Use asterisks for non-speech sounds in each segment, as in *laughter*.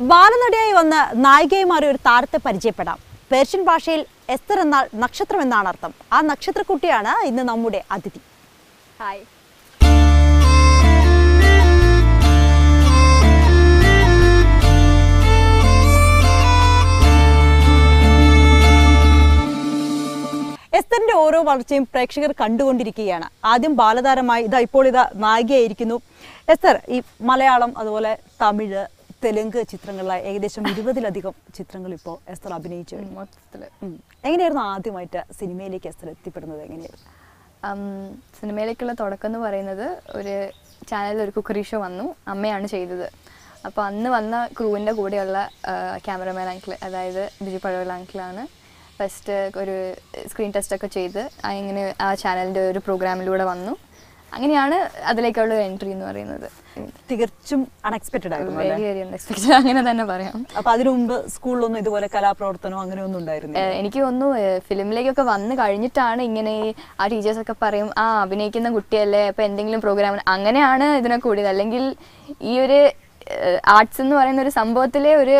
ബാലനടിയായി വന്ന് നായികയായി മാറിയ ഒരു താരത്തെ പരിചയപ്പെടാം. പേർഷ്യൻ ഭാഷയിൽ എസ്തർ എന്നാൽ നക്ഷത്രം എന്നാണ് അർത്ഥം. ആ നക്ഷത്രക്കുട്ടിയാണ് ഇന്ന് നമ്മുടെ അതിഥി. ഹായ്. എസ്തറിന്റെ ഓരോ വളർച്ചയും പ്രേക്ഷകർ കണ്ടുകൊണ്ടിരിക്കുകയാണ്. ആദ്യം ബാലതാരമായി ഇതാ ഇപ്പോൾ ഇതാ നായികയായിരിക്കുന്നു. എസ്തർ ഈ മലയാളം അതുപോലെ തമിഴ് തെലുങ്ക് ചിത്രങ്ങളിലായി ഏകദേശം ഇരുപതിലധികം ചിത്രങ്ങൾ ഇപ്പോൾ എസ്തർ അഭിനയിച്ചു. മൊത്തത്തിൽ. എങ്ങനെയായിരുന്നു ആദ്യമായിട്ട് സിനിമയിലേക്ക് എസ്തർ എത്തിപ്പെടുന്നത്? എങ്ങനെയായിരുന്നു സിനിമയിലേക്കുള്ള തുടക്കം എന്ന് പറയുന്നത് ഒരു ചാനലിൽ ഒരു കുക്കറി ഷോ വന്നു. അമ്മയാണ് ചെയ്തത്. അപ്പോൾ അന്ന് വന്ന ക്രൂവിന്റെ കൂടെയുള്ള ക്യാമറമാൻ അങ്കിൾ അതായത് ബിജു പഴവൽ അങ്കിളാണ് ഫസ്റ്റ് ഒരു സ്ക്രീൻ ടെസ്റ്റൊക്കെ ചെയ്ത് അങ്ങനെ ആ ചാനലിന്റെ ഒരു പ്രോഗ്രാമിലൂടെ വന്നു. അങ്ങനെയാണ് അതിലേക്കുള്ള എൻട്രി എന്ന് പറയുന്നത്. തികച്ചും അൺഎക്സ്പെക്ടഡ് ആയിരുന്നു? വെരി വെരി അങ്ങനെ തന്നെ പറയാം. അപ്പൊ അതിനു മുമ്പ് സ്കൂളിലൊന്നും ഇതുപോലെ കലാപ്രവർത്തനോ അങ്ങനെ ഒന്നും ഉണ്ടായിരുന്നു എനിക്ക് ഏഹ് ഫിലിമിലേക്കൊക്കെ വന്ന് കഴിഞ്ഞിട്ടാണ് ഇങ്ങനെ ആ ടീച്ചേഴ്സ് ഒക്കെ പറയും ആ അഭിനയിക്കുന്ന കുട്ടിയല്ലേ അപ്പൊ എന്തെങ്കിലും പ്രോഗ്രാം അങ്ങനെയാണ് ഇതിനെ കൂടിയത്. അല്ലെങ്കിൽ ഈ ഒരു ആർട്സ് എന്ന് പറയുന്ന ഒരു സംഭവത്തിലെ ഒരു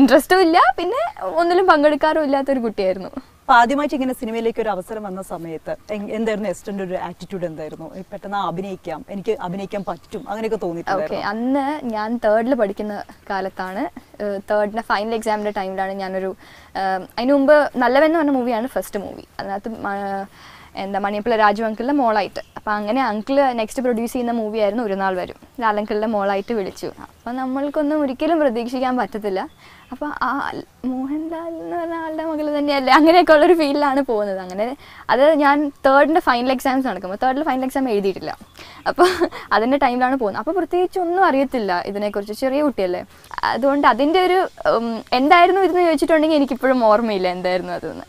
ഇൻട്രസ്റ്റും ഇല്ല പിന്നെ ഒന്നിലും പങ്കെടുക്കാറും ഇല്ലാത്തൊരു കുട്ടിയായിരുന്നു. ആദ്യമായിട്ട് ഇങ്ങനെ സിനിമയിലേക്ക് ഒരു അവസരം വന്ന സമയത്ത് എന്തായിരുന്നു എസ്റ്റന്റെ ഒരു ആറ്റിറ്റ്യൂഡ് എന്തായിരുന്നു? പെട്ടെന്ന് അഭിനയിക്കാം എനിക്ക് അഭിനയിക്കാൻ പറ്റും അങ്ങനെയൊക്കെ ഓക്കെ തോന്നിയിട്ടുണ്ടായിരുന്നു അന്ന് ഞാൻ തേർഡിൽ പഠിക്കുന്ന കാലത്താണ് തേർഡിന്റെ ഫൈനൽ എക്സാമിന്റെ ടൈമിലാണ് ഞാനൊരു അതിനു മുമ്പ് നല്ലവെന്ന് പറഞ്ഞ മൂവിയാണ് ഫസ്റ്റ് മൂവി അതിനകത്ത് എന്താ മണിയപ്പിള്ള രാജു അങ്കിളിന്റെ മോളായിട്ട്. അപ്പോൾ അങ്ങനെ അങ്കിൾ നെക്സ്റ്റ് പ്രൊഡ്യൂസ് ചെയ്യുന്ന മൂവിയായിരുന്നു ഒരു നാൾ വരും. ലാലങ്കിളിന്റെ മോളായിട്ട് വിളിച്ചു. അപ്പോൾ നമ്മൾക്കൊന്നും ഒരിക്കലും പ്രതീക്ഷിക്കാൻ പറ്റത്തില്ല. അപ്പോൾ ആ മോഹൻലാൽ എന്ന് പറഞ്ഞ ആളുടെ മകൾ തന്നെയല്ലേ അങ്ങനെയൊക്കെ ഉള്ളൊരു ഫീൽഡിലാണ് പോകുന്നത്. അങ്ങനെ അത് ഞാൻ തേർഡിന്റെ ഫൈനൽ എക്സാംസ് നടക്കുമ്പോൾ തേർഡിൽ ഫൈനൽ എക്സാം എഴുതിയിട്ടില്ല. അപ്പോൾ അതിന്റെ ടൈമിലാണ് പോകുന്നത്. അപ്പോൾ പ്രത്യേകിച്ച് ഒന്നും അറിയത്തില്ല ഇതിനെക്കുറിച്ച് ചെറിയ കുട്ടിയല്ലേ. അതുകൊണ്ട് അതിന്റെ ഒരു എന്തായിരുന്നു ഇതെന്ന് ചോദിച്ചിട്ടുണ്ടെങ്കിൽ എനിക്കിപ്പോഴും ഓർമ്മയില്ല എന്തായിരുന്നു അതെന്ന്.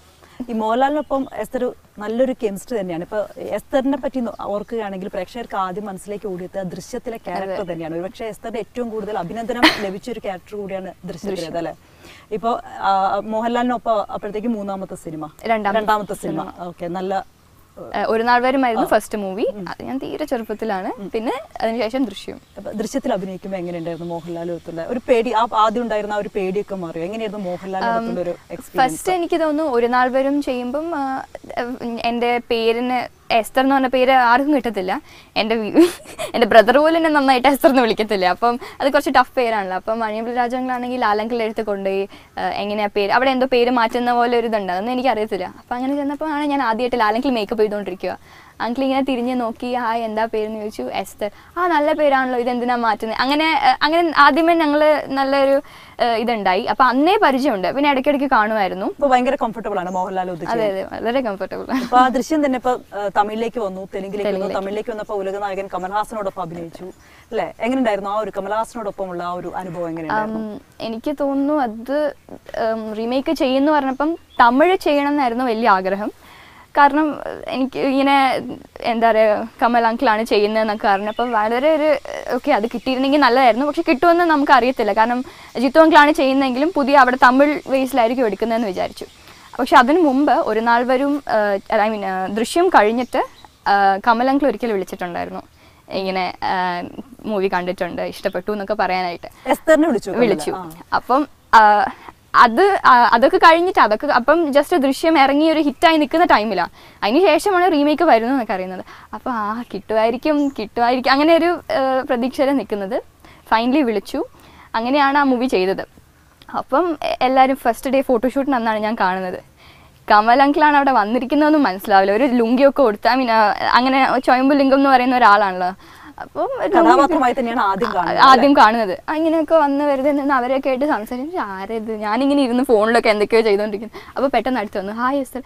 ഈ മോഹൻലാലിനൊപ്പം എസ്തർ നല്ലൊരു കെമിസ്ട്രി തന്നെയാണ്. ഇപ്പൊ എസ്തറിനെ പറ്റി ഓർക്കുകയാണെങ്കിൽ പ്രേക്ഷകർക്ക് ആദ്യം മനസ്സിലേക്ക് ഓടിയത് ദൃശ്യത്തിലെ ക്യാരക്ടർ തന്നെയാണ്. ഒരുപക്ഷെ എസ്തറിന്റെ ഏറ്റവും കൂടുതൽ അഭിനന്ദനം ലഭിച്ച ഒരു ക്യാരക്ടർ കൂടിയാണ് ദൃശ്യത്തിലേത് അല്ലെ? ഇപ്പൊ മോഹൻലാലിനൊപ്പം അപ്പോഴത്തേക്ക് മൂന്നാമത്തെ സിനിമ. രണ്ടാമത്തെ സിനിമ. ഓക്കെ നല്ല ഒരു നാൾ വരുമായിരുന്നു ഫസ്റ്റ് മൂവി അത് ഞാൻ തീരെ ചെറുപ്പത്തിലാണ്. പിന്നെ അതിനുശേഷം ദൃശ്യം. ദൃശ്യത്തിൽ അഭിനയിക്കുമ്പോൾ എങ്ങനെയുണ്ടായിരുന്നു മോഹൻലാൽ ഒരു പേടി ആദ്യം ഉണ്ടായിരുന്ന ഒരു പേടിയൊക്കെ മാറി എങ്ങനെയായിരുന്നു മോഹൻലാൽ ഫസ്റ്റ് എനിക്ക് തോന്നുന്നു ഒരു നാൾ വരും ചെയ്യുമ്പം എന്റെ എന്റെ പേരിന് എസ്തർ എന്ന് പറഞ്ഞ പേര് ആർക്കും കിട്ടത്തില്ല. എന്റെ എന്റെ ബ്രദർ പോലും എന്നെ നന്നായിട്ട് എസ്തർ എന്ന് വിളിക്കത്തില്ല. അപ്പം അത് കുറച്ച് ടഫ് പേരാണല്ലോ. അപ്പം മണിയമ്പിൾ രാജാങ്ങളാണെങ്കിൽ ലാലങ്കിൾ എടുത്ത് കൊണ്ടുപോയി എങ്ങനെയാ പേര് അവിടെ എന്തോ പേര് മാറ്റുന്ന പോലെ ഒരു ഇതുണ്ട്. അതൊന്നും എനിക്കറിയത്തില്ല. അപ്പം അങ്ങനെ ചെന്നപ്പോൾ ആണ് ഞാൻ ആദ്യമായിട്ട് ലാലങ്കിൽ മേക്കപ്പ് ചെയ്തുകൊണ്ടിരിക്കുക. അങ്കിൾ ഇങ്ങനെ തിരിഞ്ഞ് നോക്കി ആ എന്താ പേരെന്ന് ചോദിച്ചു. എസ്തർ. ആ നല്ല പേരാണല്ലോ. ഇതെന്തിനാ മാറ്റുന്നത് അങ്ങനെ അങ്ങനെ ആദ്യമേ ഞങ്ങൾ നല്ലൊരു ഇതുണ്ടായി. അപ്പൊ അന്നേ പരിചയമുണ്ട്. പിന്നെ ഇടയ്ക്കിടയ്ക്ക് കാണുമായിരുന്നു. ഭയങ്കര കംഫർട്ടബിൾ ആണ് മോഹൻലാൽ അതെ അതെ. വളരെ കംഫർട്ടബിൾ ആണ്. അപ്പൊ ആ ദൃശ്യം തന്നെ ഇപ്പൊ തമിഴിലേക്ക് വന്നു. തെലുങ്കിലേക്ക് വന്നു. തമിഴിലേക്ക് വന്നപ്പോ ഉലക നായകൻ കമൽഹാസനോടൊപ്പം അഭിനയിച്ചു. അല്ലെ? എങ്ങനെയുണ്ടായിരുന്നു ആ ഒരു കമൽഹാസനോടൊപ്പമുള്ള ആ ഒരു അനുഭവം എങ്ങനെയാണ് എനിക്ക് തോന്നുന്നു അത് റീമേക്ക് ചെയ്യുന്നു പറഞ്ഞപ്പം തമിഴ് ചെയ്യണം എന്നായിരുന്നു വലിയ ആഗ്രഹം. കാരണം എനിക്ക് ഇങ്ങനെ എന്താ പറയുക കമൽ അങ്കിളാണ് ചെയ്യുന്നതെന്നൊക്കെ അപ്പം വളരെ ഒരു ഓക്കെ അത് കിട്ടിയിരുന്നെങ്കിൽ നല്ലതായിരുന്നു. പക്ഷെ കിട്ടുമെന്ന് നമുക്ക് അറിയത്തില്ല. കാരണം ജിത്തു അങ്കിളാണ് ചെയ്യുന്നതെങ്കിലും പുതിയ അവിടെ തമിഴ് വേസിലായിരിക്കും എടുക്കുന്നതെന്ന് വിചാരിച്ചു. പക്ഷെ അതിനു മുമ്പ് ഒരു നാൾ വരും ഐ മീൻ ദൃശ്യം കഴിഞ്ഞിട്ട് കമൽ അങ്കിൾ ഒരിക്കൽ വിളിച്ചിട്ടുണ്ടായിരുന്നു. ഇങ്ങനെ മൂവി കണ്ടിട്ടുണ്ട് ഇഷ്ടപ്പെട്ടു എന്നൊക്കെ പറയാനായിട്ട്. വിളിച്ചു അപ്പം അത് അതൊക്കെ കഴിഞ്ഞിട്ട് അതൊക്കെ അപ്പം ജസ്റ്റ് ദൃശ്യം ഇറങ്ങി ഒരു ഹിറ്റായി നിൽക്കുന്ന ടൈമിലാണ് അതിന് ശേഷമാണ് റീമേക്ക് വരുന്നത് എന്നൊക്കെ അറിയുന്നത്. അപ്പോൾ ആ കിട്ടുമായിരിക്കും കിട്ടുമായിരിക്കും. അങ്ങനെ ഒരു പ്രതീക്ഷയിൽ നിൽക്കുന്നത്. ഫൈനലി വിളിച്ചു. അങ്ങനെയാണ് ആ മൂവി ചെയ്തത്. അപ്പം എല്ലാവരും ഫസ്റ്റ് ഡേ ഫോട്ടോഷൂട്ടിന് അന്നാണ് ഞാൻ കാണുന്നത്. കമൽ അങ്കിളാണ് അവിടെ വന്നിരിക്കുന്നതെന്നും മനസ്സിലാവില്ല. ഒരു ലുങ്കിയൊക്കെ കൊടുത്ത് ഐ മീൻ അങ്ങനെ ചൊയമ്പു ലിംഗം എന്ന് പറയുന്ന ഒരാളാണല്ലോ. അപ്പം കഥാപാത്രമായി തന്നെയാണ് ആദ്യം കാണുന്നത് ആദ്യം കാണുന്നത്. അങ്ങനെയൊക്കെ ഇങ്ങനെയൊക്കെ വന്ന് വെറുതെ നിന്ന് അവരൊക്കെ ആയിട്ട് സംസാരിച്ചു ആരത് ഞാനിങ്ങനെ ഇരുന്ന് ഫോണിലൊക്കെ എന്തൊക്കെയോ ചെയ്തുകൊണ്ടിരിക്കുന്നു അപ്പോൾ പെട്ടെന്ന് അടുത്ത് വന്നു ഹായ് എസ്തർ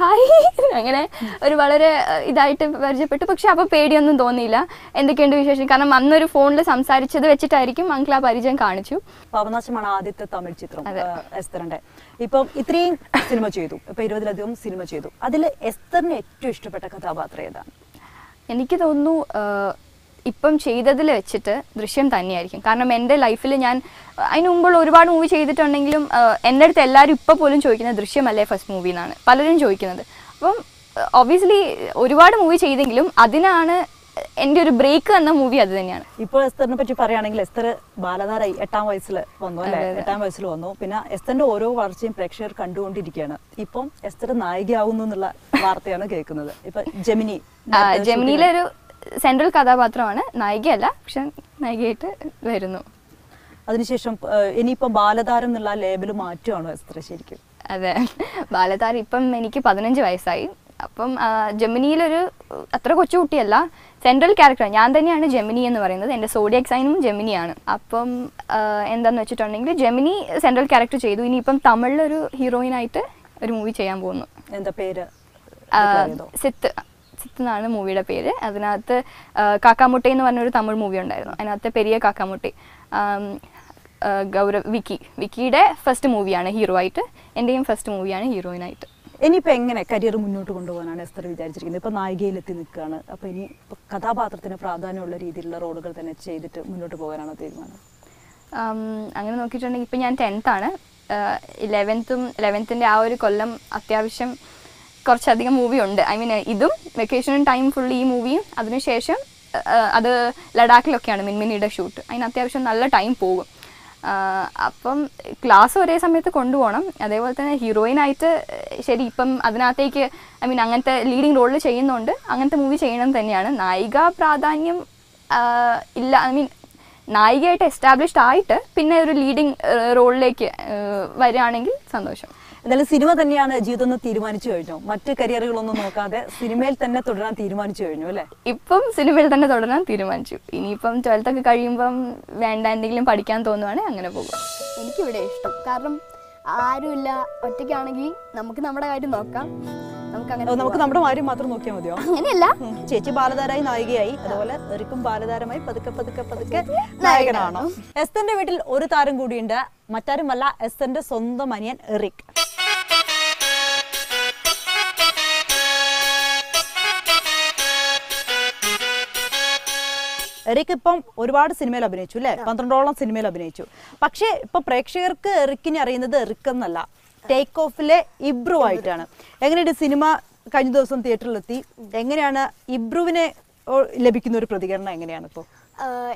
ഹായ് അങ്ങനെ ഒരു വളരെ ഇതായിട്ട് പരിചയപ്പെട്ടു. പക്ഷെ അപ്പോൾ പേടിയൊന്നും തോന്നിയില്ല. എന്തൊക്കെയുണ്ട് വിശേഷം? കാരണം അന്നൊരു ഫോണിൽ സംസാരിച്ചത് വെച്ചിട്ടായിരിക്കും അങ്കിൾ ആ പരിചയം കാണിച്ചു. പാപനാശമാണ് ആദ്യത്തെ തമിഴ് ചിത്രം എസ്തറിന്റെ. ഇപ്പം ഇത്രയും സിനിമ ചെയ്തു. ഇപ്പൊ ഇരുപതിലധികം സിനിമ ചെയ്തു. അതിൽ എസ്തറിന് ഏറ്റവും ഇഷ്ടപ്പെട്ട കഥാപാത്രം ഏതാണ്? എനിക്ക് തോന്നുന്നു ഇപ്പം ചെയ്തതിൽ വെച്ചിട്ട് ദൃശ്യം തന്നെയായിരിക്കും. കാരണം എന്റെ ലൈഫിൽ ഞാൻ അതിന് മുമ്പുള്ള ഒരുപാട് മൂവി ചെയ്തിട്ടുണ്ടെങ്കിലും എന്റെ അടുത്ത് എല്ലാവരും ഇപ്പോൾ പോലും ചോദിക്കുന്നത് ദൃശ്യമല്ലേ ഫസ്റ്റ് മൂവി എന്നാണ്. പലരും ചോദിക്കുന്നത്. അപ്പം ഒബ്വിയസ്ലി ഒരുപാട് മൂവി ചെയ്തെങ്കിലും അതിനാണ് എന്റെ ഒരു ബ്രേക്ക് എന്ന മൂവി അത് തന്നെയാണ്. ഇപ്പോൾ എസ്തറിനെ പറ്റി പറയുകയാണെങ്കിൽ എസ്തർ ബാലതാരായി എട്ടാം വയസ്സിൽ വന്നു അല്ലെ. എട്ടാം വയസ്സിൽ വന്നു. പിന്നെ എസ്തറിന്റെ ഓരോ വളർച്ചയും പ്രേക്ഷകർ കണ്ടുകൊണ്ടിരിക്കുകയാണ്. ഇപ്പം എസ്തർ നായികയാവുന്നു എന്നുള്ള വാർത്തയാണ് കേൾക്കുന്നത്. ഇപ്പൊ ജമിനി ജമിനിയിലൊരു സെൻട്രൽ കഥാപാത്രമാണ്. നായികയല്ല പക്ഷെ നായികയായിട്ട് വരുന്നു. അതിനുശേഷം ഇനിയിപ്പം ബാലതാരം എന്നുള്ള ലേബൽ മാറ്റുവാണോ എത്ര ശരിക്കും? അതെ. ബാലതാരം ഇപ്പം എനിക്ക് പതിനഞ്ച് വയസ്സായി. അപ്പം ജമിനിയിലൊരു അത്ര കൊച്ചുകുട്ടിയല്ല സെൻട്രൽ ക്യാരക്ടർ ഞാൻ തന്നെയാണ് ജെമിനി എന്ന് പറയുന്നത്. എന്റെ സോഡിയക് സൈനും ജെമിനിയാണ്. അപ്പം എന്താന്ന് വെച്ചിട്ടുണ്ടെങ്കിൽ ജെമിനി സെൻട്രൽ ക്യാരക്ടർ ചെയ്തു. ഇനിയിപ്പം തമിഴിലൊരു ഹീറോയിനായിട്ട് ഒരു മൂവി ചെയ്യാൻ പോകുന്നു. എന്താ പേര്? സിത്ത്. സിത്ത് എന്നാണ് മൂവിയുടെ പേര്. അതിനകത്ത് കാക്കാമുട്ടി എന്ന് പറഞ്ഞൊരു തമിഴ് മൂവി ഉണ്ടായിരുന്നു. അതിനകത്ത് പെരിയ കാക്കാമുട്ടി. ഗൗരവ് വിക്കി. വിക്കിയുടെ ഫസ്റ്റ് മൂവിയാണ് ഹീറോ ആയിട്ട്. എന്റെയും ഫസ്റ്റ് മൂവിയാണ് ഹീറോയിനായിട്ട് ഇനിയിപ്പോൾ എങ്ങനെ കരിയർ മുന്നോട്ട് കൊണ്ടുപോകാനാണ് എസ്തർ വിചാരിച്ചിരിക്കുന്നത്? ഇപ്പോൾ നായികയിലെത്തി നിൽക്കുകയാണ്. അപ്പോൾ ഇനി കഥാപാത്രത്തിന് പ്രാധാന്യമുള്ള രീതിയിലുള്ള റോളുകൾ തന്നെ ചെയ്തിട്ട് മുന്നോട്ട് പോകാനാണോ തീരുമാനം? അങ്ങനെ നോക്കിയിട്ടുണ്ടെങ്കിൽ ഇപ്പോൾ ഞാൻ ടെൻത്താണ് ഇലവൻത്തും ഇലവൻത്തിന്റെ ആ ഒരു കൊല്ലം അത്യാവശ്യം കുറച്ചധികം മൂവി ഉണ്ട് ഐ മീൻ ഇതും വെക്കേഷൻ ടൈം ഫുൾ ഈ മൂവിയും അതിനുശേഷം അത് ലഡാക്കിലൊക്കെയാണ് മിൻമിനിയുടെ ഷൂട്ട് അതിന് അത്യാവശ്യം നല്ല ടൈം പോകും. അപ്പം ക്ലാസ് ഒരേ സമയത്ത് കൊണ്ടുപോകണം. അതേപോലെ തന്നെ ഹീറോയിനായിട്ട് ശരി ഇപ്പം അതിനകത്തേക്ക് ഐ മീൻ അങ്ങനത്തെ ലീഡിങ് റോളിൽ ചെയ്യുന്നുണ്ട്. അങ്ങനത്തെ മൂവി ചെയ്യണം തന്നെയാണ്. നായിക പ്രാധാന്യം ഇല്ല ഐ മീൻ നായികയായിട്ട് എസ്റ്റാബ്ലിഷ്ഡ് ആയിട്ട് പിന്നെ ഒരു ലീഡിങ് റോളിലേക്ക് വരികയാണെങ്കിൽ സന്തോഷം. എന്തായാലും സിനിമ തന്നെയാണ് ജീവിതം എന്ന് തീരുമാനിച്ചു കഴിഞ്ഞു. മറ്റു കരിയറുകളൊന്നും നോക്കാതെ സിനിമയിൽ തന്നെ തുടരാൻ തീരുമാനിച്ചു കഴിഞ്ഞു അല്ലേ? ഇപ്പം സിനിമയിൽ തന്നെ തുടരാൻ തീരുമാനിച്ചു. ഇനിയിപ്പം ട്വൽത്ത് ഒക്കെ കഴിയുമ്പം വേണ്ട എന്തെങ്കിലും പഠിക്കാൻ തോന്നുവാണെങ്കിൽ അങ്ങനെ പോകും. എനിക്കിവിടെ ഇഷ്ടം. കാരണം ആരുമില്ല. ഒറ്റയ്ക്കാണെങ്കിൽ നമുക്ക് നമ്മുടെ കാര്യം നോക്കാം. നമുക്ക് നമ്മുടെ കാര്യം മാത്രം നോക്കിയാൽ മതിയോ? അങ്ങനെയല്ല. ചേച്ചി ബാലതാരായി നായികയായി. അതുപോലെ എറിക്കും ബാലതാരമായി പതുക്കെ പതുക്കെ പതുക്കെ നായകനാണോ. എസ്തന്റെ വീട്ടിൽ ഒരു താരം കൂടിയുണ്ട്. മറ്റാരുമല്ല എസ്തന്റെ സ്വന്തം അനിയൻ എറിക് എറിക് ഇപ്പം ഒരുപാട് സിനിമയിൽ അഭിനയിച്ചു അല്ലേ? പന്ത്രണ്ടോളം സിനിമയിൽ അഭിനയിച്ചു. പക്ഷേ ഇപ്പൊ പ്രേക്ഷകർക്ക് എറിക്കിനെ അറിയുന്നത് റിക്ക് എന്നല്ല. ടേക്ക് ഓഫിലെ ഇബ്രു ആയിട്ടാണ്. എങ്ങനെയുണ്ട് സിനിമ കഴിഞ്ഞ ദിവസം തിയേറ്ററിലെത്തി? എങ്ങനെയാണ് ഇബ്രുവിനെ ലഭിക്കുന്ന ഒരു പ്രതികരണം എങ്ങനെയാണ് ഇപ്പോൾ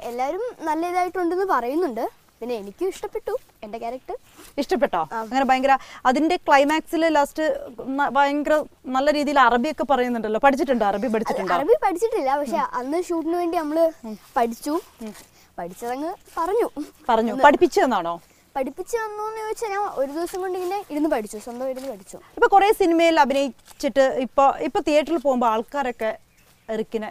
എല്ലാവരും നല്ല ഇതായിട്ടുണ്ടെന്ന് പറയുന്നുണ്ട്. പിന്നെ എനിക്കും ഇഷ്ടപ്പെട്ടു എന്റെ ക്യാരക്ടർ ഇഷ്ടപ്പെട്ടോ? അങ്ങനെ ഭയങ്കര അതിന്റെ ക്ലൈമാക്സിൽ ലാസ്റ്റ് ഭയങ്കര നല്ല രീതിയിൽ അറബിയൊക്കെ പറയുന്നുണ്ടല്ലോ. പഠിച്ചിട്ടുണ്ട്? അറബി പഠിച്ചിട്ടുണ്ട്? അറബി പഠിച്ചിട്ടില്ല. പക്ഷെ അന്ന് ഷൂട്ടിന് വേണ്ടി നമ്മൾ പഠിച്ചു. പഠിച്ചതങ്ങ് പറഞ്ഞു. പറഞ്ഞു. പഠിപ്പിച്ചതെന്നാണോ പഠിപ്പിച്ചു തന്നോന്ന് ചോദിച്ചാൽ ഞാൻ ഒരു ദിവസം കൊണ്ട് ഇങ്ങനെ ഇരുന്ന് പഠിച്ചു. സ്വന്തം ഇരുന്ന് പഠിച്ചു. ഇപ്പൊ കുറെ സിനിമയിൽ അഭിനയിച്ചിട്ട് ഇപ്പൊ ഇപ്പൊ തിയേറ്ററിൽ പോകുമ്പോൾ ആൾക്കാരൊക്കെ എറിക്കിനെ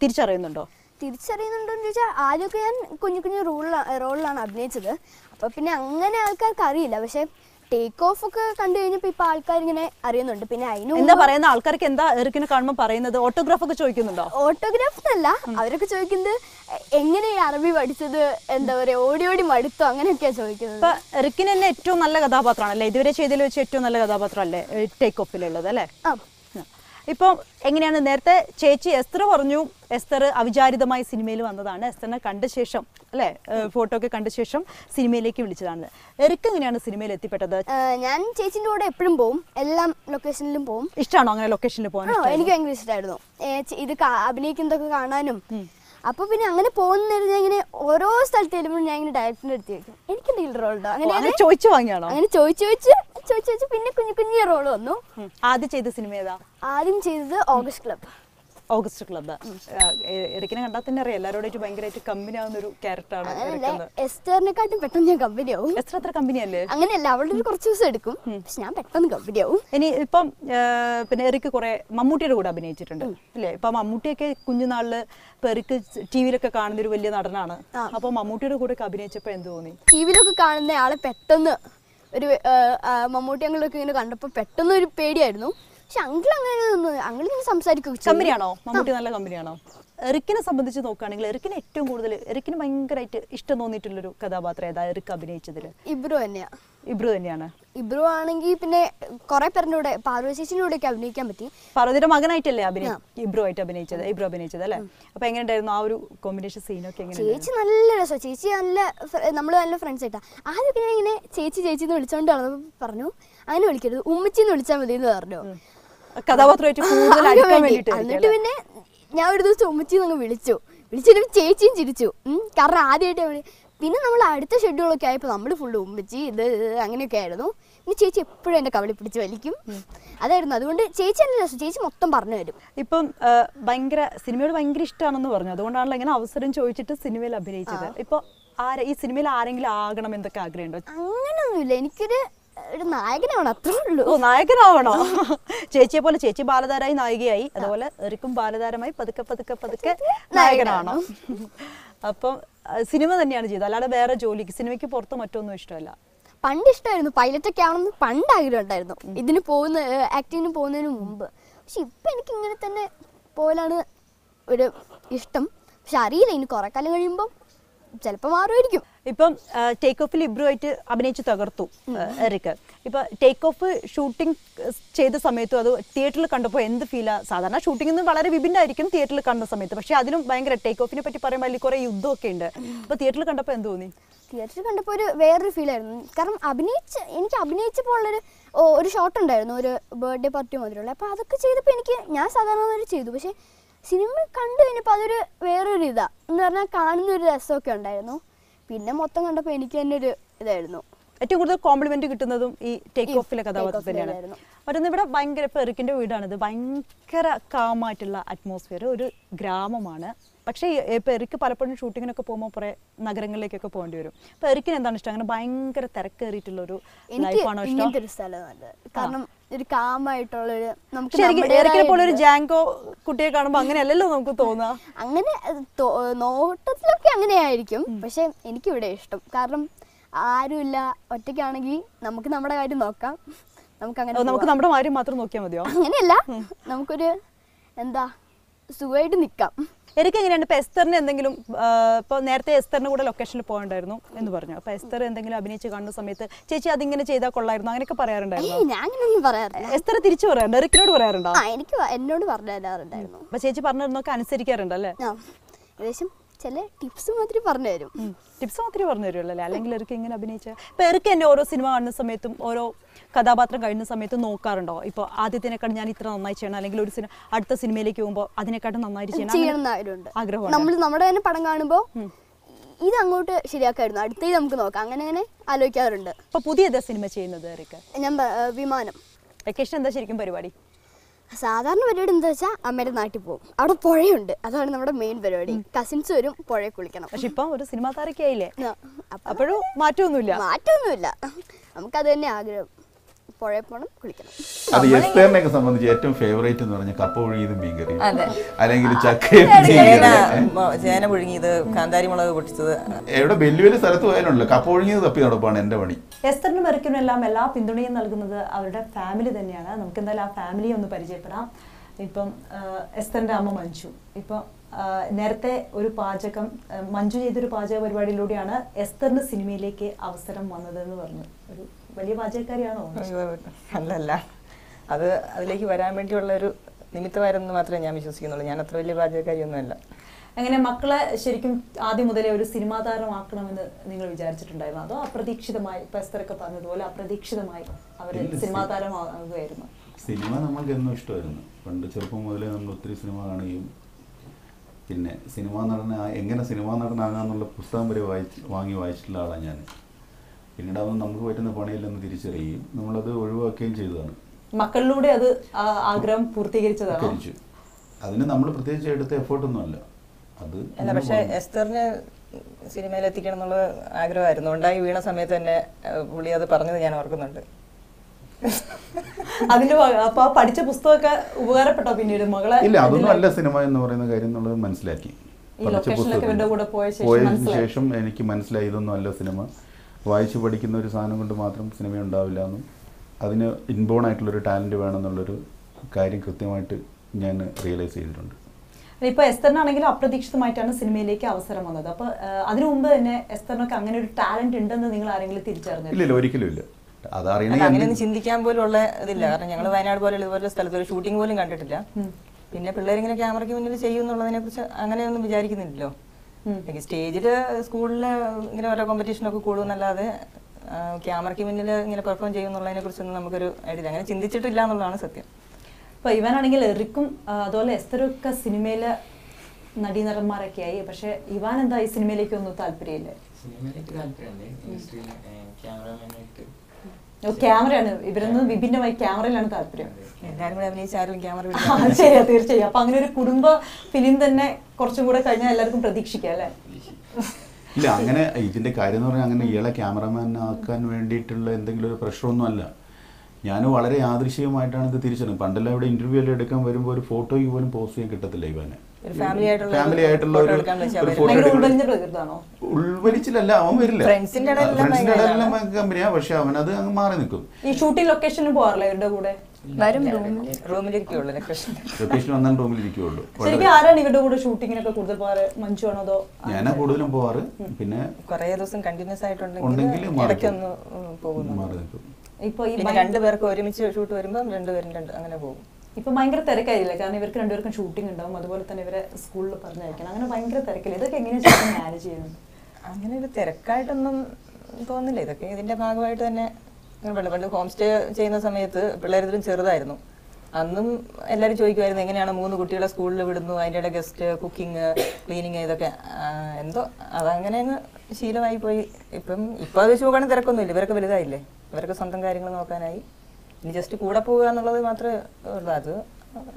തിരിച്ചറിയുന്നുണ്ടോ? തിരിച്ചറിയുന്നുണ്ടോ എന്ന് ചോദിച്ചാൽ ആദ്യമൊക്കെ ഞാൻ കുഞ്ഞു കുഞ്ഞു റോളിലാണ് റോളിലാണ് അഭിനയിച്ചത്. അപ്പോൾ പിന്നെ അങ്ങനെ ആൾക്കാർക്ക് അറിയില്ല. പക്ഷെ ടേക്ക് ഓഫ് ഒക്കെ കണ്ടു കഴിഞ്ഞപ്പോൾ ഇപ്പോൾ ആൾക്കാർ ഇങ്ങനെ അറിയുന്നുണ്ട്. പിന്നെ അതിന് എന്താ പറയുന്ന? ആൾക്കാർക്ക് എന്താ എറിക്കിനെ കാണുമ്പോൾ പറയുന്നത്? ഓട്ടോഗ്രാഫ് ഒക്കെ ചോദിക്കുന്നുണ്ടോ? ഓട്ടോഗ്രാഫ് എന്നല്ല. അവരൊക്കെ ചോദിക്കുന്നത് എങ്ങനെ ഈ അറബി പഠിച്ചത്? എന്താ പറയുക ഓടി ഓടി മടുത്തോ? അങ്ങനെയൊക്കെയാണ് ചോദിക്കുന്നത്. ഇപ്പൊ എറിക്കിന് തന്നെ ഏറ്റവും നല്ല കഥാപാത്രമാണല്ലേ? ഇതുവരെ ചെയ്തതിൽ വെച്ച് ഏറ്റവും നല്ല കഥാപാത്രം അല്ലേ ടേക്ക് ഓഫിലുള്ളത് അല്ലേ? ആ ഇപ്പം എങ്ങനെയാണ് നേരത്തെ ചേച്ചി എസ്തർ പറഞ്ഞു എസ്തർ അവിചാരിതമായി സിനിമയിൽ വന്നതാണ് എസ്തറിനെ കണ്ട ശേഷം അല്ലെ? ഫോട്ടോ ഒക്കെ കണ്ട ശേഷം സിനിമയിലേക്ക് വിളിച്ചതാണ്. എറിക്ക് എങ്ങനെയാണ് സിനിമയിൽ എത്തിപ്പെട്ടത്? ഞാൻ ചേച്ചിന്റെ കൂടെ എപ്പോഴും പോകും എല്ലാ ലൊക്കേഷനിലും പോകും ഇഷ്ടമാണോ അങ്ങനെ ലൊക്കേഷനിൽ പോകാൻ എനിക്ക് ഭയങ്കര ഇഷ്ടമായിരുന്നു ഇത് അഭിനയിക്കുന്നതൊക്കെ കാണാനും അപ്പൊ പിന്നെ അങ്ങനെ പോകുന്നിരുന്ന ഇങ്ങനെ ഓരോ സ്ഥലത്ത് ചെല്ലുമ്പോൾ ഞാൻ ഇങ്ങനെ ഡയറക്ടറിന്റെ അടുത്ത് ചോദിക്കും എനിക്ക് എന്തെങ്കിലും റോൾ ഉണ്ടോ? അങ്ങനെ അങ്ങനെ ചോദിച്ചു വാങ്ങിയാണോ? അങ്ങനെ ചോദിച്ചു ചോദിച്ച് ചോദിച്ചു ചോദിച്ച് പിന്നെ കുഞ്ഞു കുഞ്ഞു റോൾ വന്നു. ആദ്യം ചെയ്ത സിനിമ ഏതാ? ആദ്യം ചെയ്തത് ഓഗസ്റ്റ് ക്ലബ് ഓഗസ്റ്റ് ക്ലബ്ബ് എറിക്കിനെ കണ്ടാൽ തന്നെ അറിയാം. എല്ലാവരോടായിട്ട് ഭയങ്കരമായിട്ട് കമ്പനി ആവുന്ന ഒരു ക്യാരക്ടറാണ് എസ്റ്ററിനെക്കാട്ടും പെട്ടെന്ന് ഞാൻ കമ്പനി ആവും എസ്റ്റർ അത്ര കമ്പനി അല്ലേ അങ്ങനെയല്ല അവളുടെ ഒരു കുറച്ച് ദിവസം എടുക്കും. പക്ഷെ ഞാൻ പെട്ടെന്ന് കമ്പനി ആവും ഇനി ഇപ്പം പിന്നെ എറിക്ക് കുറെ മമ്മൂട്ടിയുടെ കൂടെ അഭിനയിച്ചിട്ടുണ്ട്. അല്ലേ? ഇപ്പൊ മമ്മൂട്ടിയൊക്കെ കുഞ്ഞുനാളിൽ ഇപ്പൊ എറിക്ക് ടി വിയിലൊക്കെ കാണുന്ന ഒരു വലിയ നടനാണ്. അപ്പൊ മമ്മൂട്ടിയുടെ കൂടെ ഒക്കെ അഭിനയിച്ചപ്പോ എന്ത് തോന്നി? ടി വിയിലൊക്കെ കാണുന്ന ആളെ പെട്ടെന്ന് ഒരു മമ്മൂട്ടി ഞങ്ങളൊക്കെ ഇങ്ങനെ കണ്ടപ്പോൾ പെട്ടെന്ന് ഒരു പേടിയായിരുന്നു. പക്ഷെ അങ്കിൾ അങ്ങനെ അങ്കിൾ ഇങ്ങനെ കമ്പനിയാണോ? മമ്മൂട്ടി നല്ല കമ്പനിയാണോ? എറിക്കിനെ സംബന്ധിച്ച് നോക്കുകയാണെങ്കിൽ എറിക്കിന് ഏറ്റവും കൂടുതൽ എറിക്കിന് ഭയങ്കരമായിട്ട് ഇഷ്ടം തോന്നിയിട്ടുള്ളൊരു കഥാപാത്രം ഏതാ എറിക്ക് അഭിനയിച്ചതിൽ ഇബ്രു തന്നെയാ. ഇബ്രു തന്നെയാണ്. ഇബ്രു ആണെങ്കിൽ പിന്നെ കുറെ പേരുടെ കൂടെ പാർവതി ചേച്ചിയുടെ കൂടെ അഭിനയിക്കാൻ പറ്റി. പാർവതിയുടെ മകനായിട്ടല്ലേ അഭിനയ ഇബ്രു ആയിട്ട് അഭിനയിച്ചത്? ഇബ്രു അഭിനയിച്ചത് അല്ലേ? അപ്പൊ എങ്ങനെയുണ്ടായിരുന്നു ആ ഒരു കോമ്പിനേഷൻ സീനൊക്കെ എങ്ങനെ ചേച്ചി നല്ല രസം ചേച്ചി നല്ല നമ്മൾ നല്ല ഫ്രണ്ട്സ് ആയിട്ടാ. ആദ്യമൊക്കെ ഞാൻ ഇങ്ങനെ ചേച്ചി ചേച്ചി എന്ന് വിളിച്ചോണ്ട് പറഞ്ഞു അങ്ങനെ വിളിക്കരുത്. ഉമ്മച്ചിന്ന് വിളിച്ചാൽ മതി എന്ന് പറഞ്ഞു. കഥാപാത്രമായിട്ട് കൂടുതൽ അടുക്കാൻ വേണ്ടിയിട്ട് പിന്നെ ഞാൻ ഒരു ദിവസം ഉമ്മച്ചി അങ്ങ് വിളിച്ചു. വിളിച്ചിട്ട് ചേച്ചിയും ചിരിച്ചു. കാരണം ആദ്യമായിട്ട് പിന്നെ നമ്മൾ അടുത്ത ഷെഡ്യൂളൊക്കെ ആയപ്പോൾ നമ്മൾ ഫുള്ള് ഉമ്മച്ചി ഇത് അങ്ങനെയൊക്കെ ആയിരുന്നു. ഇനി ചേച്ചി എപ്പോഴും എന്റെ കവളി പിടിച്ച് വലിക്കും. അതായിരുന്നു. അതുകൊണ്ട് ചേച്ചി എന്റെ രസം? ചേച്ചി മൊത്തം പറഞ്ഞു തരും. ഇപ്പം ഭയങ്കര സിനിമയോട് ഭയങ്കര ഇഷ്ടമാണെന്ന് പറഞ്ഞു. അതുകൊണ്ടാണല്ലോ ഇങ്ങനെ അവസരം ചോദിച്ചിട്ട് സിനിമയിൽ അഭിനയിച്ചത്. ഇപ്പൊ ആരെ ഈ സിനിമയിൽ ആരെങ്കിലും ആകണം എന്തൊക്കെ ആഗ്രഹമുണ്ടോ? അങ്ങനെയൊന്നുമില്ല എനിക്കൊരു ഒരു നായകനാവണം അത്രേ ഉള്ളൂ. ഓ നായകനാവണോ? ചേച്ചിയെ പോലെ ചേച്ചി ബാലതാരായി നായികയായി. അതുപോലെ എറിക്കും ബാലതാരമായി പതുക്കെ പതുക്കെ പതുക്കെ നായകനാണോ അപ്പം സിനിമ തന്നെയാണ് ചെയ്തത്. അല്ലാതെ വേറെ ജോലിക്ക് സിനിമയ്ക്ക് പുറത്ത് മറ്റൊന്നും ഇഷ്ടമല്ല. പണ്ട് ഇഷ്ടമായിരുന്നു പൈലറ്റൊക്കെ ആവണമെന്ന് പണ്ട് ആഗ്രഹം ഉണ്ടായിരുന്നു. ഇതിന് പോകുന്ന ആക്ടിങ്ങിന് പോകുന്നതിന് മുമ്പ്. പക്ഷെ ഇപ്പൊ എനിക്ക് ഇങ്ങനെ തന്നെ പോലാണ് ഒരു ഇഷ്ടം. പക്ഷെ അറിയില്ല. ഇനി കുറെ കാലം കഴിയുമ്പോൾ ചിലപ്പോൾ മാറുമായിരിക്കും. ഇപ്പം ടേക്ക് ഓഫിൽ ഇബ്രു ആയിട്ട് അഭിനയിച്ച് തകർത്തു എറിക്ക്. ഇപ്പൊ ടേക്ക് ഓഫ് ഷൂട്ടിംഗ് ചെയ്ത സമയത്തും അത് തിയേറ്ററിൽ കണ്ടപ്പോൾ എന്ത് ഫീലാ സാധാരണ ഷൂട്ടിംഗ് വളരെ വിഭിന്നായിരിക്കും തിയേറ്ററിൽ കണ്ട സമയത്ത്. പക്ഷെ അതിലും ഭയങ്കര ടേക്ക് ഓഫിനെ പറ്റി പറയുമ്പോൾ അതിൽ കുറെ യുദ്ധമൊക്കെ ഉണ്ട്. അപ്പൊ തിയേറ്ററിൽ കണ്ടപ്പോൾ എന്ത് തോന്നി? തിയേറ്ററിൽ കണ്ടപ്പോൾ ഒരു വേറൊരു ഫീൽ ആയിരുന്നു. കാരണം അഭിനയിച്ച് എനിക്ക് അഭിനയിച്ചപ്പോൾ ഉള്ളൊരു ഒരു ഷോട്ട് ഉണ്ടായിരുന്നു. ഒരു ബർത്ത്ഡേ പാർട്ടി മാതിരിയുള്ള അപ്പോൾ അതൊക്കെ ചെയ്തപ്പോൾ എനിക്ക് ഞാൻ സാധാരണ ചെയ്തു. പക്ഷേ സിനിമ കണ്ടു കഴിഞ്ഞപ്പോൾ അതൊരു വേറൊരു ഇതാ. എന്ന് പറഞ്ഞാൽ കാണുന്ന ഒരു രസമൊക്കെ ഉണ്ടായിരുന്നു. പിന്നെ മൊത്തം കണ്ടപ്പോൾ എനിക്ക് തന്നെ ഒരു ഇതായിരുന്നു. ഏറ്റവും കൂടുതൽ കോംപ്ലിമെന്റ് കിട്ടുന്നതും ഈ ടേക്ക് ഓഫിലെ കഥാപാത്രം തന്നെയാണ്. മറ്റൊന്ന് ഇവിടെ ഭയങ്കര ഇപ്പൊ എറിക്കിന്റെ വീടാണിത്. ഭയങ്കര കാമായിട്ടുള്ള അറ്റ്മോസ്ഫിയർ ഒരു ഗ്രാമമാണ്. പക്ഷേ ഇപ്പോൾ എറിക്ക് പലപ്പോഴും ഷൂട്ടിങ്ങിനൊക്കെ പോകുമ്പോൾ കുറെ നഗരങ്ങളിലേക്കൊക്കെ പോകേണ്ടി വരും. അപ്പൊ എറിക്കിന് എന്താണ് ഇഷ്ടം? അങ്ങനെ ഭയങ്കര തിരക്കേറിയിട്ടുള്ളൊരു ലൈഫാണോ ഇഷ്ടം? കാരണം ഒരു കാമായിട്ടുള്ളൊരു നമുക്ക് പോലെ ഒരു ജാങ്കോ കുട്ടിയെ കാണുമ്പോൾ അങ്ങനെയല്ലല്ലോ നമുക്ക് തോന്നുക അങ്ങനെ നോട്ടത്തിലൊക്കെ അങ്ങനെയായിരിക്കും. പക്ഷെ എനിക്കിവിടെ ഇഷ്ടം. കാരണം ആരുമില്ല. ഒറ്റയ്ക്കാണെങ്കിൽ നമുക്ക് നമ്മുടെ കാര്യം നോക്കാം. നമുക്ക് അങ്ങനെ നമുക്ക് നമ്മുടെ കാര്യം മാത്രം നോക്കിയാൽ മതിയോ? അങ്ങനെയല്ല. നമുക്കൊരു എന്താ സുഖമായിട്ട് നിൽക്കാം എരിക്ക് എങ്ങനെയാണ് ഇപ്പൊ എസ്തറിന് എന്തെങ്കിലും ഇപ്പൊ നേരത്തെ എസ്തറിന് കൂടെ ലൊക്കേഷനിൽ പോകണ്ടായിരുന്നു എന്ന് പറഞ്ഞു. അപ്പൊ എസ്തർ എന്തെങ്കിലും അഭിനയിച്ച് കാണുന്ന സമയത്ത് ചേച്ചി അതിങ്ങനെ ചെയ്താൽ കൊള്ളായിരുന്നു. അങ്ങനെയൊക്കെ പറയാറുണ്ടായിരുന്നു? ഞാൻ അങ്ങനെയൊന്നും പറയാറില്ല. എസ്തർ തിരിച്ചു പറയാറുണ്ട്? പറയാറുണ്ടോ? എനിക്ക് എന്നോട് പറഞ്ഞു തരാറുണ്ടായിരുന്നു അപ്പൊ ചേച്ചി പറഞ്ഞിരുന്നൊക്കെ അനുസരിക്കാറുണ്ടല്ലേ ഏകദേശം ചില ടിപ്സ് മാത്രമേ പറഞ്ഞു തരും. ടിപ്സ് മാത്രമേ പറഞ്ഞു തരുള്ളൂ അല്ലേ? അല്ലെങ്കിൽ അവർക്ക് എങ്ങനെ അഭിനയിച്ച ഇപ്പൊ എന്നെ ഓരോ സിനിമ കാണുന്ന സമയത്തും ഓരോ കഥാപാത്രം കഴിയുന്ന സമയത്തും നോക്കാറുണ്ടോ? ഇപ്പൊ ആദ്യത്തിനേക്കാൾ ഞാൻ ഇത്ര നന്നായി ചെയ്യണം. അല്ലെങ്കിൽ ഒരു സിനിമ അടുത്ത സിനിമയിലേക്ക് പോകുമ്പോൾ അതിനെക്കാട്ടും നന്നായി ചെയ്യണം ചെയ്യണം ആഗ്രഹമുണ്ട്? നമ്മൾ നമ്മുടെ തന്നെ പടം കാണുമ്പോൾ ഇത് അങ്ങോട്ട് ശരിയാക്കായിരുന്നു. അടുത്തത് നമുക്ക് നോക്കാം. അങ്ങനെ അങ്ങനെ ആലോചിക്കാറുണ്ട്. ഇപ്പൊ പുതിയ സിനിമ ചെയ്യുന്നത് ഞാൻ വിമാനം. വെക്കേഷൻ എന്താ ശരിക്കും പരിപാടി? സാധാരണ പരിപാടി എന്താ വെച്ചാൽ അമ്മയുടെ നാട്ടിൽ പോകും. അവിടെ പുഴയുണ്ട്. അതാണ് നമ്മുടെ മെയിൻ പരിപാടി. കസിൻസ് വരും പുഴയിൽ കുളിക്കണം. പക്ഷെ ഇപ്പൊ ഒരു സിനിമാ താരൊക്കെ ആയില്ലേ? ആ, അപ്പൊ അപ്പോഴും മാറ്റമൊന്നുമില്ല. മാറ്റമൊന്നുമില്ല. നമുക്കത് തന്നെ ആഗ്രഹം. പുഴയിൽ പോകണം കുളിക്കണം. അത് എസ്തേറിനെയൊക്കെ സംബന്ധിച്ച് ഏറ്റവും ഫേവറേറ്റ് എന്ന് പറഞ്ഞാൽ കപ്പ പുഴുങ്ങിയത് മീൻകറി. അല്ലെങ്കിൽ ചേന പുഴുങ്ങിയത് കാന്താരി മുളക് പൊട്ടിച്ചത്. എവിടെ വലിയ വലിയ സ്ഥലത്ത് പോയാലുണ്ടല്ലോ. കപ്പ പുഴുങ്ങിയത് തപ്പി നടപ്പാണ് എന്റെ പണി. എസ്തറിനും മെറിക്കിനും എല്ലാം എല്ലാ പിന്തുണയും നൽകുന്നത് അവരുടെ ഫാമിലി തന്നെയാണ്. നമുക്ക് എന്തായാലും ആ ഫാമിലിയെ ഒന്ന് പരിചയപ്പെടാം. ഇപ്പം എസ്തറിന്റെ അമ്മ മഞ്ജു. ഇപ്പം നേരത്തെ ഒരു പാചകം മഞ്ജു ചെയ്തൊരു പാചക പരിപാടിയിലൂടെയാണ് എസ്തറിന് സിനിമയിലേക്ക് അവസരം വന്നതെന്ന് പറഞ്ഞു. ഒരു വലിയ പാചകക്കാരിയാണോ? അയ്യോ, അല്ലല്ല. അത് അതിലേക്ക് വരാൻ വേണ്ടിയുള്ള ഒരു നിമിത്തമായിരുന്നു മാത്രമേ ഞാൻ വിശ്വസിക്കുന്നുള്ളൂ. ഞാൻ അത്ര വലിയ പാചകക്കാരിയൊന്നുമല്ല. അങ്ങനെ മക്കളെ ശരിക്കും ആദ്യം മുതലേ ഒരു സിനിമാ താരമാക്കണമെന്ന് നിങ്ങൾ വിചാരിച്ചിട്ടുണ്ടായിരുന്നു? അതോ അപ്രതീക്ഷിതമായി ഇപ്പൊ എസ്തറൊക്കെ പറഞ്ഞതുപോലെ അപ്രതീക്ഷിതമായി അവർ സിനിമാ താരമാകുകയായിരുന്നു സിനിമ നമ്മൾക്ക് എന്നും ഇഷ്ടമായിരുന്നു. പണ്ട് ചെറുപ്പം മുതലേ നമ്മൾ ഒത്തിരി സിനിമ കാണുകയും പിന്നെ സിനിമാ നടന എങ്ങനെ സിനിമാ നടനാകാന്നുള്ള പുസ്തകം വരെ വായിച്ച് വാങ്ങി വായിച്ചിട്ടുള്ള ആളാണ് ഞാൻ പിന്നീട് അതൊന്നും നമുക്ക് പറ്റുന്ന പണിയില്ലെന്ന് തിരിച്ചറിയുകയും നമ്മളത് ഒഴിവാക്കുകയും ചെയ്തതാണ്. മക്കളിലൂടെ അത് ആഗ്രഹം പൂർത്തീകരിച്ചതാണ്? അതിന് നമ്മൾ പ്രത്യേകിച്ച് എടുത്ത എഫേർട്ടൊന്നും അല്ല അത് അല്ല പക്ഷേ എസ്തറിന് സിനിമയിൽ എത്തിക്കണം എന്നുള്ള ആഗ്രഹമായിരുന്നു ഉണ്ടായി വീണ സമയത്ത് തന്നെ പുള്ളി അത് പറഞ്ഞത് ഞാൻ ഓർക്കുന്നുണ്ട്. അതിന്റെ അപ്പൊ പഠിച്ച പുസ്തകമൊക്കെ ഉപകാരപ്പെട്ടോ പിന്നീട്? മകളെ ഇല്ല അതൊന്നും അല്ല സിനിമ എന്ന് പറയുന്ന കാര്യം എന്നുള്ളത് മനസ്സിലാക്കി. പോയ ശേഷം ശേഷം എനിക്ക് മനസ്സിലായി ഇതൊന്നും അല്ല സിനിമ. വായിച്ചു പഠിക്കുന്ന ഒരു സാധനം കൊണ്ട് മാത്രം സിനിമ ഉണ്ടാവില്ല എന്നും അതിന് ഇൻബോൺ ആയിട്ടുള്ളൊരു ടാലന്റ് വേണമെന്നുള്ളൊരു കാര്യം കൃത്യമായിട്ട് ഞാൻ റിയലൈസ് ചെയ്തിട്ടുണ്ട്. ഇപ്പോൾ എസ്തറിനാണെങ്കിലും അപ്രതീക്ഷിതമായിട്ടാണ് സിനിമയിലേക്ക് അവസരം വന്നത്. അപ്പോൾ അതിനു മുമ്പ് തന്നെ എസ്തറിനൊക്കെ അങ്ങനെ ഒരു ടാലന്റ് ഉണ്ടെന്ന് നിങ്ങൾ ആരെങ്കിലും തിരിച്ചറിഞ്ഞു ഇല്ല ഒരിക്കലും ഇല്ല. അതറിയണമെങ്കിൽ അങ്ങനെയൊന്നും ചിന്തിക്കാൻ പോലും ഉള്ള ഇതില്ല. കാരണം ഞങ്ങൾ വയനാട് പോലെ ഇതുപോലെ സ്ഥലത്ത് ഒരു ഷൂട്ടിംഗ് പോലും കണ്ടിട്ടില്ല. പിന്നെ പിള്ളേരിങ്ങനെ ക്യാമറയ്ക്ക് മുന്നിൽ ചെയ്യും എന്നുള്ളതിനെ കുറിച്ച് അങ്ങനെയൊന്നും വിചാരിക്കുന്നില്ലല്ലോ. സ്റ്റേജിൽ സ്കൂളിൽ ഇങ്ങനെ ഓരോ കോമ്പറ്റീഷനൊക്കെ കൂടുമെന്നല്ലാതെ ക്യാമറയ്ക്ക് മുന്നിൽ ഇങ്ങനെ പെർഫോം ചെയ്യുന്നതിനെ കുറിച്ചൊന്നും നമുക്കൊരു ഐഡിയ അങ്ങനെ ചിന്തിച്ചിട്ടില്ല എന്നുള്ളതാണ് സത്യം. ഇപ്പൊ ഇവാനാണെങ്കിൽ എറിക്കും അതുപോലെ എസ്തറും ഒക്കെ സിനിമയിലെ നടീനടന്മാരൊക്കെ ആയി പക്ഷെ ഇവാൻ എന്താ ഈ സിനിമയിലേക്ക് ഒന്നും താല്പര്യമില്ലേ? സിനിമയിലേക്ക് താല്പര്യമുണ്ട് ഇൻഡസ്ട്രിയിൽ ക്യാമറമാനായിട്ട് ക്യാമറയാണ്. ഇവരൊന്ന് വിഭിന്നമായി ക്യാമറയിലാണ് താല്പര്യം. എല്ലാവരും കൂടെ അഭിനയിച്ചാലും ക്യാമറ ആ, ശരിയാ തീർച്ചയായും. അപ്പൊ അങ്ങനെ ഒരു കുടുംബ ഫിലിം തന്നെ കുറച്ചും കൂടെ കഴിഞ്ഞാൽ എല്ലാവർക്കും പ്രതീക്ഷിക്കാം അല്ലേ? *laughs* ഇല്ല അങ്ങനെ ഇതിന്റെ കാര്യം എന്ന് പറഞ്ഞാൽ അങ്ങനെ ഇയാളെ ക്യാമറമാൻ ആക്കാൻ വേണ്ടിയിട്ടുള്ള എന്തെങ്കിലും ഒരു പ്രഷറൊന്നും അല്ല. ഞാൻ വളരെ യാദൃശികമായിട്ടാണ് ഇത് തിരിച്ചറിഞ്ഞത്. പണ്ടെല്ലാം ഇവിടെ ഇന്റർവ്യൂ എല്ലാം എടുക്കാൻ വരുമ്പോൾ ഒരു ഫോട്ടോയ്ക്ക് പോലും പോസ്റ്റ് ചെയ്യാൻ കിട്ടത്തില്ല ഇവനെ. ഫാമിലി ആയിട്ടുള്ള ഒരു ഉൾവലിച്ചിലല്ല അവൻ വരില്ല. ഫ്രണ്ട്സിന്റെ ഇടയിലെല്ലാം കമ്പനിയാ പക്ഷെ അവനത് അങ്ങ് മാറി നിൽക്കും. ഈ ഷൂട്ടിംഗ് ലൊക്കേഷനിൽ പോകാറില്ല ഇവരുടെ കൂടെ? വരും റൂമിൽ റൂമിലിരിക്കുള്ളൂ കൃഷ്ണൻ ലൊക്കേഷൻ വന്നാൽ റൂമിൽ ഇരിക്കുള്ളൂ ശരിക്കും ആരാണ് ഇവരുടെ കൂടെ ഷൂട്ടിങ്ങിനൊക്കെ കൂടുതൽ പോകാറ്? മഞ്ജു ആണോ അതോ ഞാനാ കൂടുതലും പോവാറ് പിന്നെ കൊറേ ദിവസം കണ്ടിന്യൂസ് ആയിട്ടുണ്ടെങ്കിൽ ഇടയ്ക്കൊന്ന് പോകുന്നു ഇപ്പൊ ഈ രണ്ടുപേർക്ക് ഒരുമിച്ച് ഷൂട്ട് വരുമ്പോൾ രണ്ടുപേരും രണ്ട് അങ്ങനെ പോകും. ഇപ്പൊ ഭയങ്കര തിരക്കായിരിക്കില്ല? കാരണം ഇവർക്ക് രണ്ടുപേർക്കും ഷൂട്ടിംഗ് ഉണ്ടാവും. അതുപോലെ തന്നെ ഇവരെ സ്കൂളിൽ പറഞ്ഞയക്കണം. അങ്ങനെ ഭയങ്കര തിരക്കില്ല? ഇതൊക്കെ എങ്ങനെയാണ് മാനേജ് ചെയ്യുന്നത്? അങ്ങനെ ഒരു തിരക്കായിട്ടൊന്നും തോന്നില്ല ഇതൊക്കെ ഇതിന്റെ ഭാഗമായിട്ട് തന്നെ പണ്ട് ഹോം സ്റ്റേ ചെയ്യുന്ന സമയത്ത് പിള്ളേരിതിലും ചെറുതായിരുന്നു. അന്നും എല്ലാവരും ചോദിക്കുമായിരുന്നു എങ്ങനെയാണ് മൂന്ന് കുട്ടികളെ സ്കൂളിൽ വിടുന്നു? അതിന്റെ ഇടയിൽ ഗസ്റ്റ് കുക്കിംഗ് ക്ലീനിങ് ഇതൊക്കെ. എന്തോ അതങ്ങനെ അങ്ങ് ശീലമായി പോയി ഇപ്പം ഇപ്പം അത് നോക്കുകയാണെങ്കിൽ തിരക്കൊന്നുമില്ല. ഇവരൊക്കെ വലുതായില്ലേ? ഇവരൊക്കെ സ്വന്തം കാര്യങ്ങൾ നോക്കാനായി. ഇനി ജസ്റ്റ് കൂടെ പോവുക എന്നുള്ളത് മാത്രമേ ഉള്ളൂ. അത്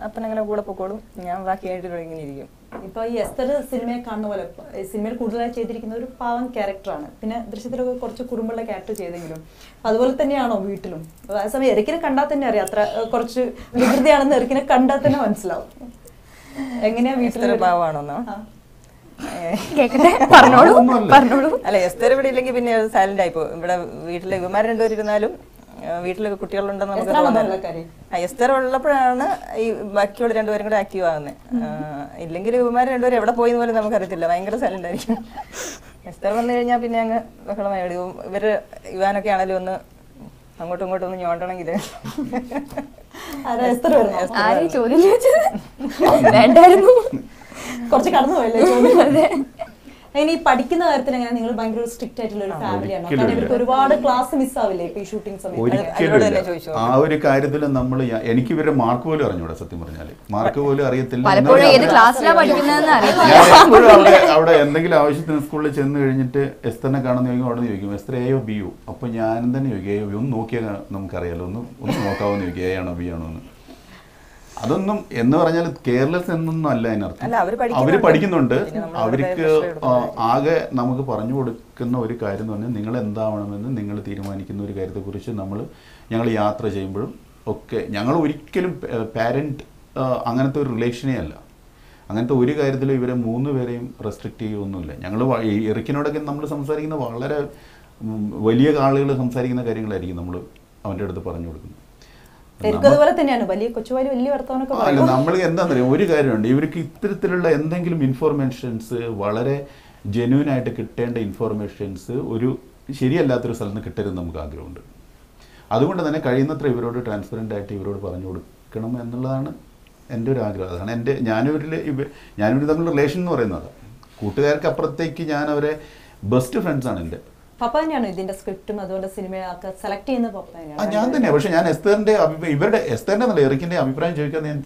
അപ്പനങ്ങനെ കൂടെ പൊക്കോളും. ഞാൻ ബാക്കിയായിട്ട് ഇങ്ങനെ ഇരിക്കും. ഇപ്പൊ ഈ എസ്തർ സിനിമയെ കാണുന്ന പോലെ സിനിമയിൽ കൂടുതലായി ചെയ്തിരിക്കുന്ന ഒരു പാവം ക്യാരക്ടറാണ് പിന്നെ ദൃശ്യത്തിലൊക്കെ കുറച്ച് കുറുമ്പുള്ള ക്യാരക്ടർ ചെയ്തെങ്കിലും അതുപോലെ തന്നെയാണോ വീട്ടിലും? ആ സമയം ഇറക്കിനെ കണ്ടാൽ തന്നെ അറിയാം. അത്ര കുറച്ച് വികൃതിയാണെന്ന് ഇറക്കിനെ കണ്ടാൽ തന്നെ മനസ്സിലാവും. എങ്ങനെയാ വീട്ടിൽ പാവാണോന്നോ. പറഞ്ഞോളൂ. പറഞ്ഞോളൂ. അല്ല എസ്തർ ഇവിടെ ഇല്ലെങ്കിൽ പിന്നെ സൈലന്റ് ആയിപ്പോ ഇവിടെ വീട്ടിലെ ഇവന്മാർ രണ്ടുപേരും ഇരുന്നാലും ആ, വീട്ടിൽ കുട്ടികളുണ്ടെന്ന് നമുക്ക് എസ്റ്റർ? എസ്തർ ഉള്ളപ്പോഴാണ് ഈ ബാക്കിയുള്ള രണ്ടുപേരും കൂടെ ആക്റ്റീവ് ആകുന്നത്. ഇല്ലെങ്കിൽ ഇവന്മാർ രണ്ടുപേരും എവിടെ പോയി പോലും നമുക്കറിയത്തില്ല. ഭയങ്കര സൈലന്റ് ആയിരിക്കും. എസ്തർ വന്നു കഴിഞ്ഞാൽ പിന്നെ അങ്ങ് ബഹളമായി ഇവർ ഇവർ ഇവാനൊക്കെ ആണെങ്കിലും ഒന്ന് അങ്ങോട്ടും ഇങ്ങോട്ടും ഒന്ന് ഞോണ്ടണമെങ്കിൽ ചോദ്യം ചോദിച്ചത്? *laughs* കുറച്ച് കടന്നു പോയല്ലേ? ഇനി ഈ പഠിക്കുന്ന കാര്യത്തിൽ എങ്ങനെ? നിങ്ങൾ ഭയങ്കര സ്ട്രിക്റ്റ് ആയിട്ടുള്ള ഒരു ഫാമിലിയാണ് ആണ്. കാരണം ഇവർക്ക്. ഒരുപാട് ക്ലാസ് മിസ് ആവില്ലേ ഇപ്പൊ ഈ ഷൂട്ടിംഗ് സമയത്ത്. ആ ഒരു കാര്യത്തിൽ നമ്മൾ എനിക്ക് ഇവരുടെ മാർക്ക് പോലും അറിഞ്ഞൂടാ സത്യം പറഞ്ഞാൽ. മാർക്ക് പോലും അറിയത്തില്ല. പലപ്പോഴും ഏത് ക്ലാസ്സിലാണ് പഠിക്കുന്നതെന്ന് അറിയില്ല അവിടെ എന്തെങ്കിലും ആവശ്യത്തിന് സ്കൂളിൽ ചെന്ന് കഴിഞ്ഞിട്ട് എസ് തന്നെ കാണുന്ന ചോദിക്കും അവിടെ ചോദിക്കും എസ്തർ എയോ ബിയോ അപ്പൊ ഞാൻ തന്നെ ചോദിക്കും എയോ ബി ഒന്ന് നോക്കിയാൽ നമുക്കറിയാലോ. ഒന്ന് ഒന്ന് നോക്കാവോന്ന് ചോദിക്കും എ ആണോ ബി ആണോ? എന്ന്. അതൊന്നും എന്ന് പറഞ്ഞാൽ കെയർലെസ് എന്നൊന്നും അല്ല അതിനർത്ഥം. അവർ പഠിക്കുന്നുണ്ട്. അവർക്ക് ആകെ നമുക്ക് പറഞ്ഞു കൊടുക്കുന്ന ഒരു കാര്യം എന്ന് പറഞ്ഞാൽ നിങ്ങൾ എന്താവണമെന്ന് നിങ്ങൾ തീരുമാനിക്കുന്ന ഒരു കാര്യത്തെക്കുറിച്ച് നമ്മൾ ഞങ്ങൾ യാത്ര ചെയ്യുമ്പോഴും ഒക്കെ ഞങ്ങൾ ഒരിക്കലും പാരന്റ് അങ്ങനത്തെ ഒരു റിലേഷനേ അല്ല. അങ്ങനത്തെ ഒരു കാര്യത്തിലും ഇവരെ മൂന്ന് പേരെയും റെസ്ട്രിക്റ്റ് ചെയ്യുകയൊന്നുമില്ല ഞങ്ങൾ ഇറക്കിനോടൊക്കെ നമ്മൾ സംസാരിക്കുന്ന വളരെ വലിയ ആളുകൾ സംസാരിക്കുന്ന കാര്യങ്ങളായിരിക്കും നമ്മൾ അവന്റെ അടുത്ത് പറഞ്ഞു കൊടുക്കുന്നത്. അല്ല നമ്മൾ എന്താണെന്നറിയാം ഒരു കാര്യമുണ്ട്. ഇവർക്ക് ഇത്തരത്തിലുള്ള എന്തെങ്കിലും ഇൻഫോർമേഷൻസ് വളരെ ജെന്യൂൻ ആയിട്ട് കിട്ടേണ്ട ഇൻഫോർമേഷൻസ് ഒരു ശരിയല്ലാത്തൊരു സ്ഥലത്ത് കിട്ടരുത് നമുക്ക് ആഗ്രഹമുണ്ട്. അതുകൊണ്ട് തന്നെ കഴിയുന്നത്ര ഇവരോട് ട്രാൻസ്പെറന്റ് ആയിട്ട് ഇവരോട് പറഞ്ഞു കൊടുക്കണം എന്നുള്ളതാണ് എന്റെ ഒരു ആഗ്രഹം. അതാണ് എന്റെ ഞാനിവരിൽ ഞാനിവർ തമ്മിൽ റിലേഷൻ എന്ന് പറയുന്നത്. കൂട്ടുകാർക്ക് അപ്പുറത്തേക്ക് ഞാൻ അവരെ ബെസ്റ്റ് ഫ്രണ്ട്സാണ് എന്റെ. പപ്പ തന്നെയാണോ ഇതിന്റെ സ്ക്രിപ്റ്റും അതുപോലെ സിനിമയൊക്കെ സെലക്ട് ചെയ്യുന്ന പപ്പ തന്നെയാണ് ഞാൻ തന്നെ പക്ഷെ ഞാൻ എസ്തറിന്റെ ഇവരുടെ എസ്തറിന്റെ നല്ല എറിക്കിന്റെ അഭിപ്രായം ചോദിക്കാൻ ഞാൻ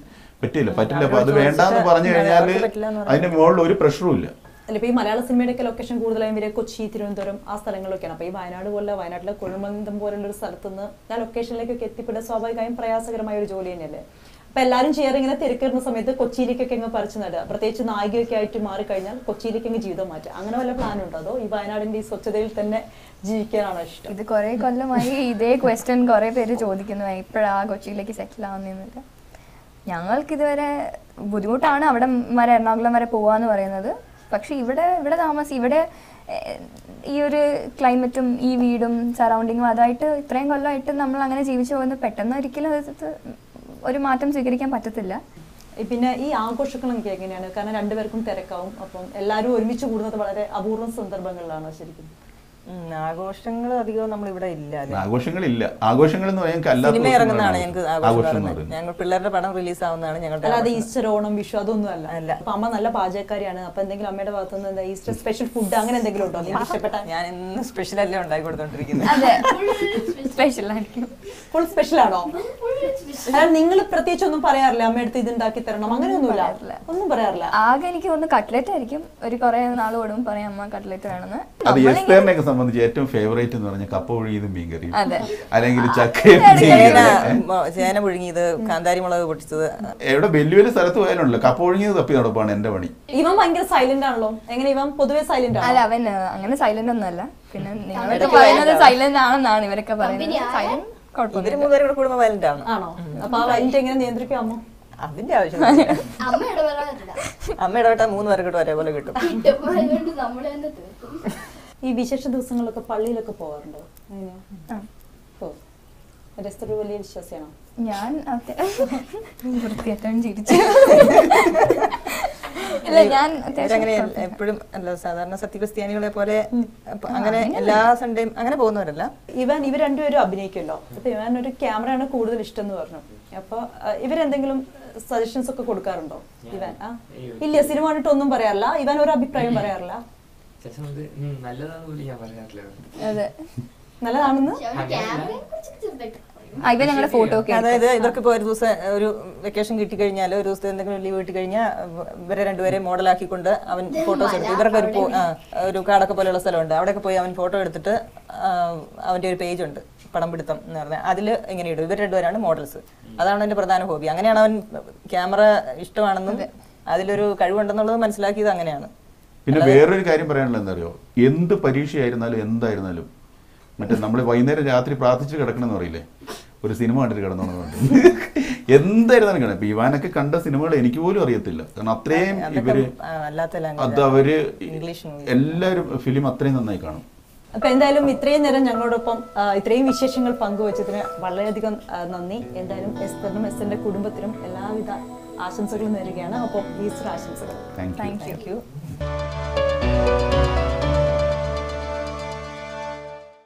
പറ്റില്ല. പറ്റില്ല. അപ്പൊ അത് വേണ്ടെന്ന് പറഞ്ഞു കഴിഞ്ഞാൽ അതിന്റെ മുകളിൽ ഒരു പ്രഷറും ഇല്ല. അല്ല ഈ മലയാള സിനിമയുടെയൊക്കെ ലൊക്കേഷൻ കൂടുതലായും വരെ കൊച്ചി തിരുവനന്തപുരം ആ സ്ഥലങ്ങളിലൊക്കെയാണ് അപ്പൊ ഈ വയനാട് പോലെ വയനാട്ടിലെ കുഴമന്തം പോലുള്ള ഒരു സ്ഥലത്തുനിന്ന് ആ ലൊക്കേഷനിലേക്കൊക്കെ എത്തിപ്പെടാൻ സ്വാഭാവികമായും പ്രയാസകരമായ ഒരു ജോലി തന്നെയല്ലേ? അപ്പൊ എല്ലാവരും ചെയ്യാറ് ഇങ്ങനെ തിരക്കിടുന്ന സമയത്ത് കൊച്ചിയിലേക്കൊക്കെ അങ്ങ് പറിച്ചു നടുക. പ്രത്യേകിച്ച് നായികയൊക്കെ ആയിട്ട് മാറിക്കഴിഞ്ഞാൽ കൊച്ചിയിലേക്ക് അങ്ങ് ജീവിതം മാറ്റുക. അങ്ങനെ വല്ല പ്ലാൻ ഉണ്ടോ? അതോ ഈ വയനാടിന്റെ ഈ സ്വച്ഛതയിൽ തന്നെ ജീവിക്കാനാണോ ഇഷ്ടം? ഇത് കുറെ കൊല്ലമായി ഇതേ ക്വസ്റ്റ്യൻ കുറെ പേര് ചോദിക്കുന്നു. എപ്പോഴാ കൊച്ചിയിലേക്ക് സെറ്റിൽ ആവുന്നതെന്നൊക്കെ ഞങ്ങൾക്ക് ഇതുവരെ ബുദ്ധിമുട്ടാണ് അവിടെ വരെ എറണാകുളം വരെ പോവാന്ന് പറയുന്നത്. പക്ഷെ ഇവിടെ ഇവിടെ താമസം ഇവിടെ ഈ ഒരു ക്ലൈമറ്റും ഈ വീടും സറൗണ്ടിങ്ങും അതായിട്ട് ഇത്രയും കൊല്ലമായിട്ട് നമ്മൾ അങ്ങനെ ജീവിച്ചു പോകുന്നത് പെട്ടെന്ന് ഒരിക്കലും ഒരു മാറ്റം സ്വീകരിക്കാൻ പറ്റത്തില്ല. പിന്നെ ഈ ആഘോഷങ്ങളൊക്കെ എങ്ങനെയാണ്? കാരണം രണ്ടുപേർക്കും തിരക്കാവും. അപ്പം എല്ലാവരും ഒരുമിച്ച് കൂടുന്നത് വളരെ അപൂർവ സന്ദർഭങ്ങളിലാണ് ശരിക്കും? ആഘോഷങ്ങൾ അധികം നമ്മളിവിടെ ഇല്ല അല്ലേ? ആഘോഷങ്ങളില്ല. ആഘോഷങ്ങൾ എന്ന് പറയാൻ സിനിമ ഇറങ്ങുന്നതാണ് ഞങ്ങൾക്ക് ഞങ്ങൾ പിള്ളേരുടെ പടം റിലീസ് ആവുന്നതാണ് ഞങ്ങളുടെ അല്ലാതെ. ഈസ്റ്റർ ഓണം വിഷു അതൊന്നും അല്ല. അല്ല. അപ്പൊ അമ്മ നല്ല പാചകക്കാരിയാണ്. അപ്പൊ എന്തെങ്കിലും അമ്മയുടെ ഭാഗത്തുനിന്ന് എന്താ ഈസ്റ്റർ സ്പെഷ്യൽ ഫുഡ് അങ്ങനെ എന്തെങ്കിലും ഉണ്ടോ? ഇഷ്ടപ്പെട്ട? ഞാൻ ഇന്ന് സ്പെഷ്യൽ അല്ലേ ഉണ്ടാക്കി കൊടുത്തോണ്ടിരിക്കുന്നത് സ്പെഷ്യൽ ആയിരിക്കും. ഫുൾ സ്പെഷ്യൽ ആണോ? അതായത് നിങ്ങൾ പ്രത്യേകിച്ച് ഒന്നും പറയാറില്ല? അമ്മയടുത്ത് ഇത് ഉണ്ടാക്കി തരണം. അങ്ങനെയൊന്നുമില്ല. ഒന്നും പറയാറില്ല. ആകെ എനിക്ക് ഒന്ന് കട്ട്ലറ്റ് ആയിരിക്കും. ഒരു കുറെ നാൾ ഓടും പറയാം അമ്മ കട്ട്ലറ്റ് വേണമെന്ന്. അത് എസ്തേറിനെയൊക്കെ എസ്തേറിനെ ഒക്കെ സംബന്ധിച്ച് ഏറ്റവും ഫേവറേറ്റ് എന്ന് പറഞ്ഞ കപ്പ ഒഴുകിയതും മീൻകറിയും. അല്ലെങ്കിൽ ചക്കയും ചേന പുഴുങ്ങിയത് കാന്താരി മുളക് പൊട്ടിച്ചത്. എവിടെ വലിയ വലിയ സ്ഥലത്ത് പോയാലുണ്ടല്ലോ. കപ്പ പുഴുങ്ങിയത് തപ്പി നടപ്പാണ് എന്റെ പണി. ഇവൻ ഭയങ്കര സൈലന്റ് ആണല്ലോ. എങ്ങനെ ഇവൻ പൊതുവെ സൈലന്റ് അല്ല അവൻ അങ്ങനെ സൈലന്റ് ഒന്നല്ല പിന്നെ നിങ്ങളൊക്കെ പറയുന്നത് സൈലന്റ് ആണെന്നാണ് ഇവരൊക്കെ പറയുന്നത്. ഇവർ മൂന്നുപേരും കൂടെ കൂടുമ്പോൾ വയലന്റ് ആണ്. ആണോ? അപ്പൊ ആ വയലന്റ് എങ്ങനെ നിയന്ത്രിക്കാമോ അമ്മ? അതിന്റെ ആവശ്യം അമ്മ ഇടപെടാറില്ല. അമ്മ ഇടപെട്ടാ മൂന്ന് പേർക്കിട്ട് കിട്ടും ഒരേപോലെ കിട്ടും. ഈ വിശേഷ ദിവസങ്ങളിലൊക്കെ പള്ളിയിലൊക്കെ പോവാറുണ്ടോ? എങ്ങനെയാ ആ. പോ രസ്ത ഒരു വലിയ വിശ്വാസിയാണോ? ഞാൻ വൃത്തിയായിട്ടാണ് ചിരിച്ചു ഇല്ല ഞാൻ അവരങ്ങനെ എപ്പോഴും അല്ല സാധാരണ സത്യക്രിസ്ത്യാനികളെ പോലെ അങ്ങനെ എല്ലാ സൺഡേയും അങ്ങനെ പോകുന്നവരല്ല. ഇവൻ ഇവർ രണ്ടുപേരും അഭിനയിക്കുമല്ലോ അപ്പൊ ഇവൻ ഒരു ക്യാമറ ആണ് കൂടുതൽ ഇഷ്ടം എന്ന് പറഞ്ഞു. അപ്പൊ ഇവരെന്തെങ്കിലും സജഷൻസ് ഒക്കെ കൊടുക്കാറുണ്ടോ? ഇവൻ ആ? ഇല്ല സിനിമ കണ്ടിട്ടൊന്നും പറയാറില്ല. ഇവൻ ഒരു അഭിപ്രായം പറയാറില്ല. അതെ. നല്ലതാണെന്ന്? ഞങ്ങളുടെ ഫോട്ടോ ഒക്കെ അതായത് ഇവർക്ക് ഇപ്പോൾ ഒരു ദിവസം ഒരു വെക്കേഷൻ കിട്ടി കഴിഞ്ഞാൽ ഒരു ദിവസത്തെ എന്തെങ്കിലും ലീവ് കിട്ടി കഴിഞ്ഞാൽ ഇവരെ രണ്ടുപേരെ മോഡലാക്കിക്കൊണ്ട് അവൻ ഫോട്ടോസ് എടുത്തു ഇവരൊക്കെ ഒരു ഒരു കാടൊക്കെ പോലെയുള്ള സ്ഥലമുണ്ട്. അവിടെയൊക്കെ പോയി അവൻ ഫോട്ടോ എടുത്തിട്ട് അവന്റെ ഒരു പേജ് ഉണ്ട്. പടം പിടുത്തം എന്ന് പറഞ്ഞാൽ അതിൽ ഇങ്ങനെ ഇടും. ഇവർ രണ്ടുപേരാണ് മോഡൽസ് അതാണ് അവന്റെ പ്രധാന ഹോബി അങ്ങനെയാണ് അവൻ ക്യാമറ ഇഷ്ടമാണെന്നും അതിലൊരു കഴിവുണ്ടെന്നുള്ളത് മനസ്സിലാക്കിയത് അങ്ങനെയാണ്. പിന്നെ വേറൊരു കാര്യം പറയാനുള്ളത് എന്തറിയോ എന്ത് പരീക്ഷയായിരുന്നാലും എന്തായിരുന്നാലും മറ്റേ നമ്മൾ വൈകുന്നേരം രാത്രി പ്രാർത്ഥിച്ച് കിടക്കണമെന്ന് പറയില്ലേ? ഒരു സിനിമ കണ്ടിട്ട് കിടന്നോണെന്നുണ്ട് എന്തായിരുന്നാലും കാണാം ഇപ്പൊ ഇവാനൊക്കെ കണ്ട സിനിമകൾ എനിക്ക് പോലും അറിയത്തില്ല. കാരണം അത്രയും ഇവർ അത് അവർ എല്ലാവരും ഫിലിം അത്രയും നന്നായി കാണും. അപ്പൊ എന്തായാലും ഇത്രയും നേരം ഞങ്ങളോടൊപ്പം ഇത്രയും വിശേഷങ്ങൾ പങ്കുവച്ചതിന് വളരെയധികം നന്ദി. എന്തായാലും എസ്തറിനും എസ്തറിന്റെ കുടുംബത്തിനും എല്ലാവിധ ആശംസകളും നേരുകയാണ്. അപ്പോൾ ഈസ്റ്റർ ആശംസകൾ. Thank you thank you thank you